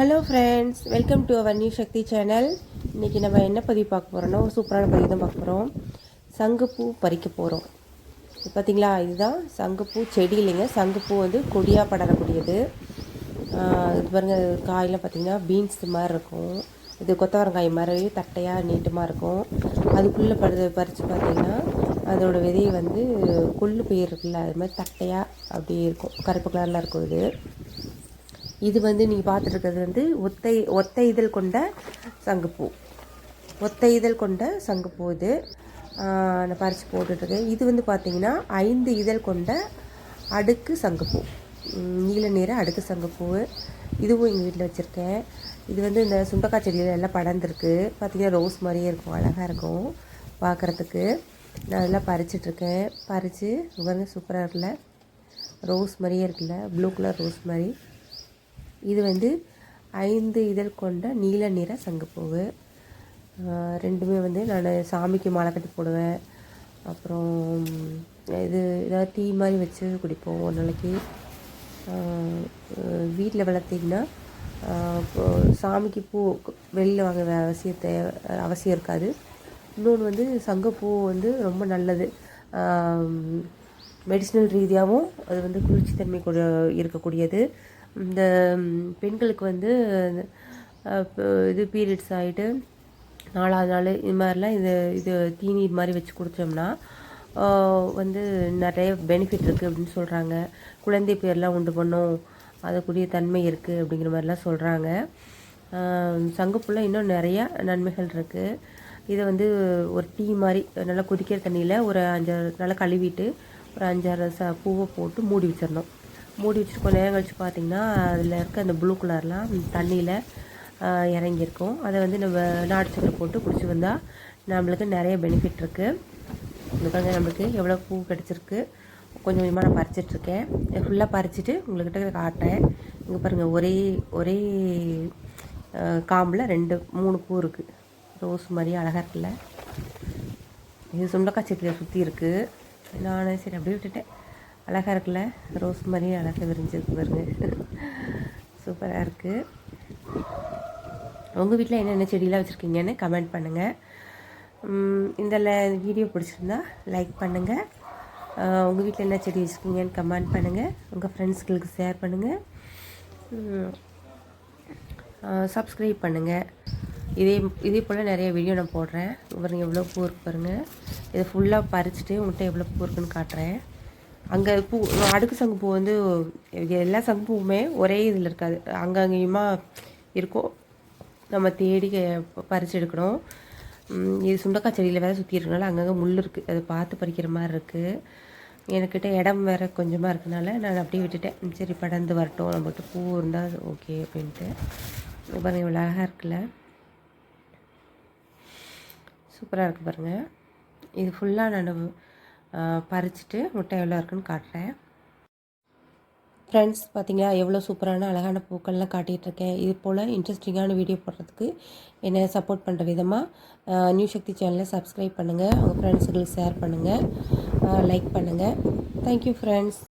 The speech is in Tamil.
Hello friends welcome to our new Sakthi channel இன்றைக்கி நம்ம என்ன பதிவு பார்க்க போகிறோம்னா ஒரு சூப்பரான பதிவு தான் பார்க்க போகிறோம் சங்குப்பூ பறிக்க போகிறோம் பார்த்தீங்களா இதுதான் சங்குப்பூ செடி இல்லைங்க. சங்குப்பூ வந்து கொடியாக படரக்கூடியது. இது பாருங்கள் காயெலாம் பார்த்தீங்கன்னா பீன்ஸ் மாதிரி இருக்கும். இது கொத்தவரங்காய் மாதிரி தட்டையாக நீட்டமாக இருக்கும். அதுக்குள்ளே படு பறித்து பார்த்தீங்கன்னா அதோட விதை வந்து கொள்ளு பயிர் இருக்குல்ல அது மாதிரி தட்டையாக அப்படியே இருக்கும். கருப்பு கலரில் இருக்கும் இது. இது வந்து நீங்கள் பார்த்துட்டு இருக்கிறது வந்து ஒத்தை ஒத்தை இதழ் கொண்ட சங்குப்பூ. ஒத்தை இதழ் கொண்ட சங்குப்பூ இது. நான் பறித்து போட்டுட்ருக்கேன் இது வந்து பார்த்தீங்கன்னா ஐந்து இதழ் கொண்ட அடுக்கு சங்குப்பூ. நீல நிற அடுக்கு சங்குப்பூ. இதுவும் எங்கள் வீட்டில் வச்சுருக்கேன். இது வந்து இந்த சுண்டக்காய் செடியில் எல்லாம் படர்ந்துருக்கு. பார்த்திங்கன்னா ரோஸ் மாதிரியே இருக்கும் அழகாக இருக்கும் பார்க்குறதுக்கு நான் அதெல்லாம் பறிச்சிட்ருக்கேன் பறித்து பாருங்க சூப்பராக இருக்குல்ல. ரோஸ் மாதிரியே இருக்குல்ல ப்ளூ கலர் ரோஸ் மாதிரி. இது வந்து ஐந்து இதழ் கொண்ட நீல நிற சங்குப்பூவு. ரெண்டுமே வந்து நான் சாமிக்கு மாலை கட்டி போடுவேன். அப்புறம் இது ஏதாவது டீ மாதிரி வச்சு குடிப்போம் ஒரு நாளைக்கு. வீட்டில் வளர்த்திங்கன்னா சாமிக்கு பூ வெளியில் வாங்க அவசியத்தை அவசியம் இருக்காது. இன்னொன்று வந்து சங்கப்பூ வந்து ரொம்ப நல்லது. மெடிசினல் ரீதியாகவும் அது வந்து குளிர்ச்சித்தன்மை கூட இருக்கக்கூடியது. இந்த பெண்களுக்கு வந்து இப்போ இது பீரியட்ஸ் ஆகிட்டு நாலாவது நாள் இது மாதிரிலாம் இது இது தீநீர் மாதிரி வச்சு குடித்தோம்னா வந்து நிறைய பெனிஃபிட் இருக்குது அப்படின்னு சொல்கிறாங்க குழந்தை பேர்லாம் உண்டு பண்ணும். அதுக்குரிய தன்மை இருக்குது அப்படிங்கிற மாதிரிலாம் சொல்கிறாங்க சங்குப்புள்ள இன்னும் நிறையா நன்மைகள் இருக்குது இதை வந்து ஒரு டீ மாதிரி நல்லா கொதிக்கிற தண்ணியில் ஒரு அஞ்சாறு நல்லா கழுவிட்டு ஒரு அஞ்சாறு ச பூவை போட்டு மூடி வச்சிடணும். மூடி வச்சுட்டு கொஞ்சம் நேரம் கழிச்சு பார்த்தீங்கன்னா அதில் இருக்க அந்த ப்ளூ கலர்லாம் தண்ணியில் இறங்கியிருக்கும். அதை வந்து நம்ம நாட்டு சக்கரை போட்டு குடிச்சு வந்தால் நம்மளுக்கு நிறைய பெனிஃபிட் இருக்குது இந்த நம்மளுக்கு எவ்வளோ பூ கிடச்சிருக்கு. கொஞ்சம் கொஞ்சமாக நான் பறிச்சிட்ருக்கேன் ஃபுல்லாக பறிச்சுட்டு உங்கள்கிட்ட காட்டுறேன். இங்கே பாருங்கள் ஒரே ஒரே காம்பில் ரெண்டு மூணு பூ இருக்குது ரோஸ் மாதிரி அழகாக இருக்குல்ல இது சுண்டக்காய் செடியில் சுற்றி இருக்குது நான் சரி அப்படியே விட்டுட்டேன். அழகாக இருக்குல்ல? ரோஸ் மாதிரி அழகாக விரிஞ்சிருக்கு பாருங்க. சூப்பராக இருக்குது உங்கள் வீட்டில் என்னென்ன செடியெலாம் வச்சுருக்கீங்கன்னு கமெண்ட் பண்ணுங்கள் இந்த வீடியோ பிடிச்சிருந்தா லைக் பண்ணுங்கள் உங்கள் வீட்டில் என்ன செடி வச்சுருக்கீங்கன்னு கமெண்ட் பண்ணுங்கள் உங்கள் ஃப்ரெண்ட்ஸ்களுக்கு ஷேர் பண்ணுங்கள் சப்ஸ்கிரைப் பண்ணுங்கள் இதே இதே போல் நிறைய வீடியோ நான் போடுறேன். பாருங்க எவ்வளோ பூ இருக்கு பாருங்கள் இதை ஃபுல்லாக பறிச்சுட்டு உங்கள்கிட்ட எவ்வளோ பூ இருக்குன்னு காட்டுறேன். அங்கே பூ அடுக்கு சங்கு பூ வந்து எல்லா சங்கு பூவுமே ஒரே இதில் இருக்காது. அங்கங்கேயுமா இருக்கும் நம்ம தேடி பறிச்சு எடுக்கணும். இது சுண்டக்காய் செடியில் வேறு சுற்றி இருக்கனால அங்கங்கே முள் இருக்குது அதை பார்த்து பறிக்கிற மாதிரி இருக்குது எனக்கிட்ட இடம் வேறு கொஞ்சமாக இருக்கனால நான் அப்படியே விட்டுட்டேன். சரி படர்ந்து வரட்டும். நம்மகிட்ட பூ இருந்தால் ஓகே அப்படின்ட்டு. பாருங்கள் இவ்வளோ அழகாக இருக்குல்ல. சூப்பராக இருக்குது பாருங்கள் இது ஃபுல்லாக நான் பறிச்சுட்டு முட்டை எவ்வளோ இருக்குன்னு காட்டுறேன். ஃப்ரெண்ட்ஸ் பார்த்தீங்களா? எவ்வளோ சூப்பரான அழகான பூக்கள்லாம் காட்டிகிட்டு இருக்கேன் இது போல் இன்ட்ரெஸ்டிங்கான வீடியோ போடுறதுக்கு என்னை சப்போர்ட் பண்ணுற விதமாக நியூ சக்தி சேனலை சப்ஸ்கிரைப் பண்ணுங்கள் உங்கள் ஃப்ரெண்ட்ஸுங்களுக்கு ஷேர் பண்ணுங்கள் லைக் பண்ணுங்கள் தேங்க்யூ ஃப்ரெண்ட்ஸ்